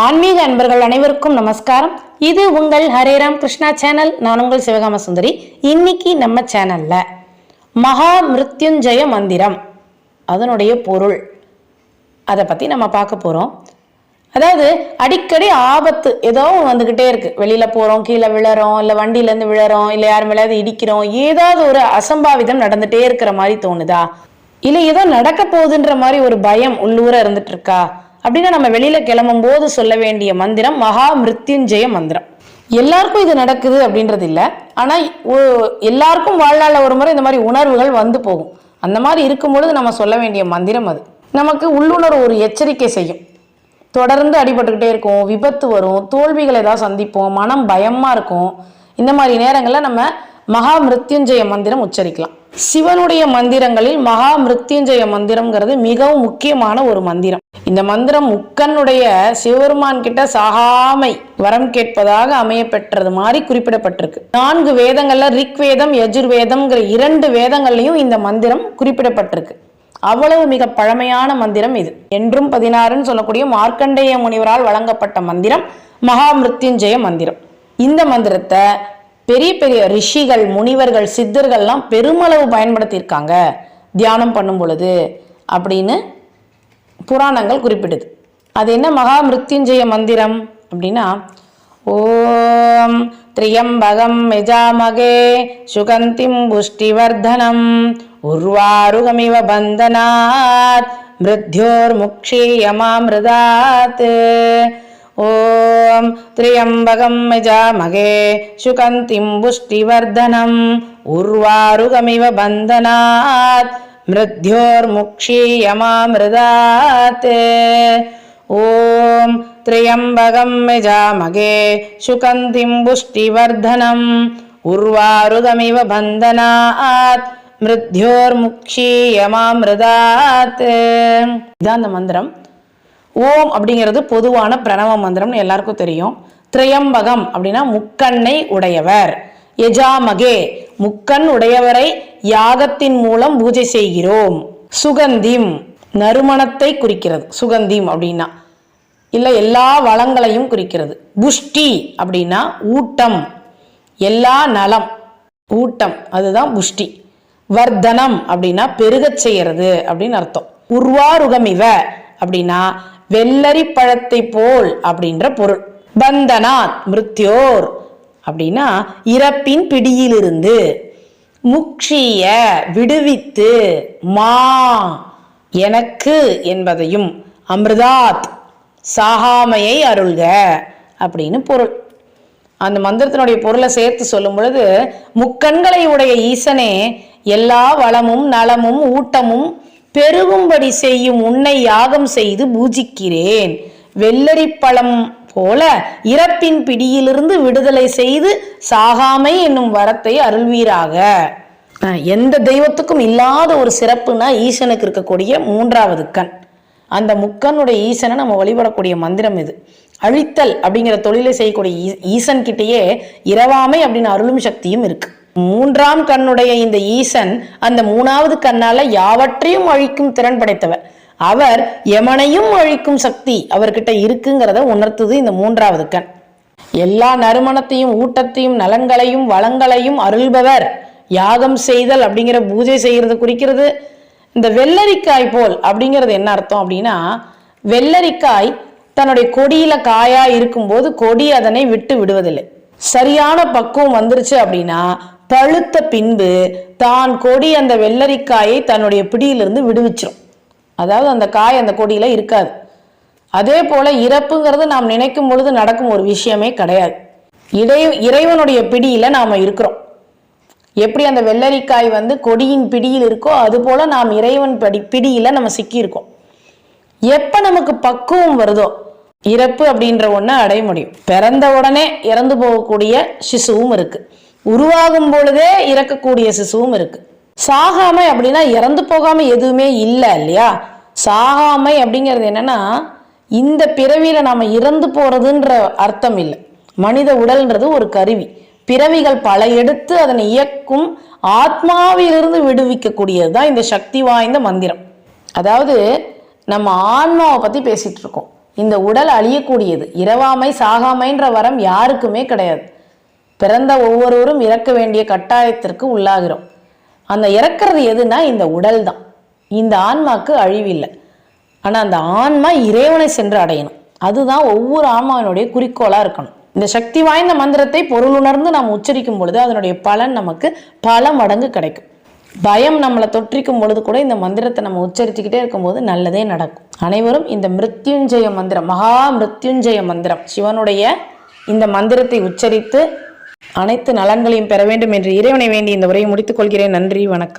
ஆன்மீக அன்பர்கள் அனைவருக்கும் நமஸ்காரம். இது உங்கள் ஹரேராம் கிருஷ்ணா சேனல். நான் உங்கள் சிவகாம சுந்தரி. இன்னைக்கு நம்ம சேனல்ல மகா மிருத்யுஞ்சய மந்திரம். அதனுடைய பொருள். அதை பற்றி நம்ம பார்க்க போகிறோம் அதாவது அடிக்கடி ஆபத்து ஏதோ வந்துக்கிட்டே இருக்கு. வெளியில் போகிறோம் கீழே விழறோம் இல்லை வண்டியிலேருந்து விழறோம் இல்லை யார் மேலேயாவது இடிக்கிறோம் ஏதாவது ஒரு அசம்பாவிதம் நடந்துகிட்டே இருக்கிற மாதிரி தோணுதா? இல்லை ஏதோ நடக்க போகுதுன்ற மாதிரி ஒரு பயம் உள்ளூர இருந்துட்டு இருக்கா? அப்படின்னா நம்ம வெளியில கிளம்பும் போது சொல்ல வேண்டிய மந்திரம் மகா மிருத்யுஞ்சய மந்திரம். எல்லாருக்கும் இது நடக்குது அப்படின்றது இல்லை. ஆனால் எல்லாருக்கும் வாழ்நாளில் ஒரு முறை இந்த மாதிரி உணர்வுகள் வந்து போகும். அந்த மாதிரி இருக்கும் பொழுது நம்ம சொல்ல வேண்டிய மந்திரம் அது. நமக்கு உள்ளுணர்வு ஒரு எச்சரிக்கை செய்யும். தொடர்ந்து அடிபட்டுக்கிட்டே இருக்கும் விபத்து வரும் தோல்விகளை ஏதாவது சந்திப்போம் மனம் பயமா இருக்கும். இந்த மாதிரி நேரங்களில் நம்ம மகா மிருத்யுஞ்சய மந்திரம் உச்சரிக்கலாம். சிவனுடைய மந்திரங்களில் மகா மிருத்யுஞ்சய மந்திரம்ங்கிறது மிகவும் முக்கியமான ஒரு மந்திரம். இந்த மந்திரம் முக்கனுடைய சிவபெருமான் கிட்ட சாகாமை வரம் கேட்பதாக அமைய பெற்றது மாதிரி குறிப்பிடப்பட்டிருக்கு. நான்கு வேதங்கள்ல ரிக்வேதம் யஜுர்வேதம்ங்கிற இரண்டு வேதங்கள்லையும் இந்த மந்திரம் குறிப்பிடப்பட்டிருக்கு. அவ்வளவு மிக பழமையான மந்திரம் இது. என்றும் பதினாறுன்னு சொல்லக்கூடிய மார்க்கண்டேய முனிவரால் வழங்கப்பட்ட மந்திரம் மகா மிருத்யுஞ்சய மந்திரம். இந்த மந்திரத்தை பெரிய பெரிய ரிஷிகள் முனிவர்கள் சித்தர்கள்லாம் பெருமளவு பயன்படுத்தியிருக்காங்க. தியானம் பண்ணும் பொழுது அப்படின்னு புராணங்கள் குறிப்பிடுது. அது என்ன? மகா மிருத்யுஞ்சய மந்திரம் அப்படின்னா ஓம் திரியம்பகம் யஜாமகே சுகந்திம் புஷ்டிவர்தனம் உர்வாருகமிவ பந்தனாத் ஓ ॐ त्र्यम्बकं यजामहे शुकन्तिं पुष्टिवर्धनम् उर्वारुगमिव बन्धनात् मृद्योर्मुक्षीयमामृदात् ॐ त्र्यम्बकं यजामहे शुकन्तिं पुष्टिवर्धनम् उर्वारुगमिव बन्धनात् మృద్యోర్ముక్షీయమామృదాత్ దానమందరం ஓம் அப்படிங்கிறது பொதுவான பிரணவ மந்திரம்னு எல்லாருக்கும் தெரியும். திரையம்பகம் அப்படின்னா முக்கண்ணை உடையவர். எஜாமகே முக்கண் உடையவரை யாகத்தின் மூலம் பூஜை செய்கிறோம். சுகந்திம் நறுமணத்தை குறிக்கிறது. சுகந்திம் அப்படின்னா இல்லை எல்லா வளங்களையும் குறிக்கிறது. புஷ்டி அப்படின்னா ஊட்டம் எல்லா நலம் ஊட்டம் அதுதான் புஷ்டி. வர்தனம் அப்படின்னா பெருகச் செய்கிறது அப்படின்னு அர்த்தம். உருவாருகமிவ அப்படின்னா வெள்ளரி பழத்தை போல் அப்படின்ற பொருள். பந்தனாத் மிருத்யோர் அப்படின்னா இறப்பின் பிடியிலிருந்து. முக்ஷிய விடுவித்து மா எனக்கு என்பதையும். அமிர்தாத் சாகாமையை அருள்க அப்படின்னு பொருள். அந்த மந்திரத்தினுடைய பொருளை சேர்த்து சொல்லும் பொழுது முக்கண்களை உடைய ஈசனே எல்லா வளமும் நலமும் ஊட்டமும் பெருகும்படி செய்யும் உன்னை யாகம் செய்து பூஜிக்கிறேன். வெள்ளரி பழம் போல இறப்பின் பிடியிலிருந்து விடுதலை செய்து சாகாமை என்னும் வரத்தை அருள்வீராக. எந்த தெய்வத்துக்கும் இல்லாத ஒரு சிறப்புனா ஈசனுக்கு இருக்கக்கூடிய மூன்றாவது கண். அந்த முக்கனுடைய ஈசனை நம்ம வழிபடக்கூடிய மந்திரம் இது. அழித்தல் அப்படிங்கிற தொழிலை செய்யக்கூடிய ஈ- ஈசன் கிட்டேயே இரவாமை அப்படின்னு அருளும் சக்தியும் இருக்குது மூன்றாம் கண்ணுடைய இந்த ஈசன் அந்த மூணாவது கண்ணால யாவற்றையும் அழிக்கும் திறன் படைத்தவர். அவர் எமனையும் அழிக்கும் சக்தி அவர்கிட்ட இருக்குங்கிறத உணர்த்துது இந்த மூன்றாவது கண். எல்லா நறுமணத்தையும் ஊட்டத்தையும் நலன்களையும் வளங்களையும் அருள்பவர். யாகம் செய்தல் அப்படிங்கிற பூஜை செய்கிறது குறிக்கிறது. இந்த வெள்ளரிக்காய் போல் அப்படிங்கிறது என்ன அர்த்தம் அப்படின்னா வெள்ளரிக்காய் தன்னுடைய கொடியில காயா இருக்கும்போது கொடி அதனை விட்டு விடுவதில்லை. சரியான பக்குவம் வந்துருச்சு அப்படின்னா பழுத்த பின்பு தான் கொடி அந்த வெள்ளரிக்காயை தன்னுடைய பிடியிலிருந்து விடுவிச்சிரும். அதாவது அந்த காய் அந்த கொடியில் இருக்காது. அதே போல இறப்புங்கிறது நாம் நினைக்கும் பொழுது நடக்கும் ஒரு விஷயமே கிடையாது. இடை இறைவனுடைய பிடியில் நாம் இருக்கிறோம். எப்படி அந்த வெள்ளரிக்காய் வந்து கொடியின் பிடியில் இருக்கோ அதுபோல நாம் இறைவன் படி பிடியில் நம்ம சிக்கியிருக்கோம். எப்போ நமக்கு பக்குவம் வருதோ இறப்பு அப்படின்ற ஒன்றை அடைய முடியும். பிறந்த உடனே இறந்து போகக்கூடிய சிசுவும் இருக்குது உருவாகும் பொழுதே இறக்கக்கூடிய சிசுவும் இருக்கு. சாகாமை அப்படின்னா இறந்து போகாம எதுவுமே இல்லை இல்லையா? சாகாமை அப்படிங்கிறது என்னன்னா இந்த பிறவியில நாம இறந்து போறதுன்ற அர்த்தம் இல்லை. மனித உடல்ன்றது ஒரு கருவி. பிறவிகள் பல எடுத்து அதனை இயக்கும் ஆத்மாவிலிருந்து விடுவிக்கக்கூடியது தான் இந்த சக்தி வாய்ந்த மந்திரம். அதாவது நம்ம ஆன்மாவை பத்தி பேசிட்டு இருக்கோம். இந்த உடல் அழியக்கூடியது. இரவாமை சாகாமைன்ற வரம் யாருக்குமே கிடையாது. பிறந்த ஒவ்வொருவரும் இறக்க வேண்டிய கட்டாயத்திற்கு உள்ளாகிறோம். அந்த இறக்கிறது எதுனா இந்த உடல் தான். இந்த ஆன்மாக்கு அழிவில்லை. ஆனால் அந்த ஆன்மா இறைவனை சென்று அடையணும். அதுதான் ஒவ்வொரு ஆன்மாவினுடைய குறிக்கோளாக இருக்கணும். இந்த சக்தி வாய்ந்த மந்திரத்தை பொருளுணர்ந்து நாம் உச்சரிக்கும் பொழுது அதனுடைய பலன் நமக்கு பல மடங்கு கிடைக்கும். பயம் நம்மளை தொற்றிக்கும் பொழுது கூட இந்த மந்திரத்தை நம்ம உச்சரித்துக்கிட்டே இருக்கும்போது நல்லதே நடக்கும். அனைவரும் இந்த மிருத்யுஞ்சய மந்திரம் மகா மிருத்யுஞ்சய மந்திரம் சிவனுடைய இந்த மந்திரத்தை உச்சரித்து அனைத்து நலன்களையும் பெற வேண்டும் என்று இறைவனை வேண்டி இந்த உரையை முடித்துக் கொள்கிறேன். நன்றி வணக்கம்.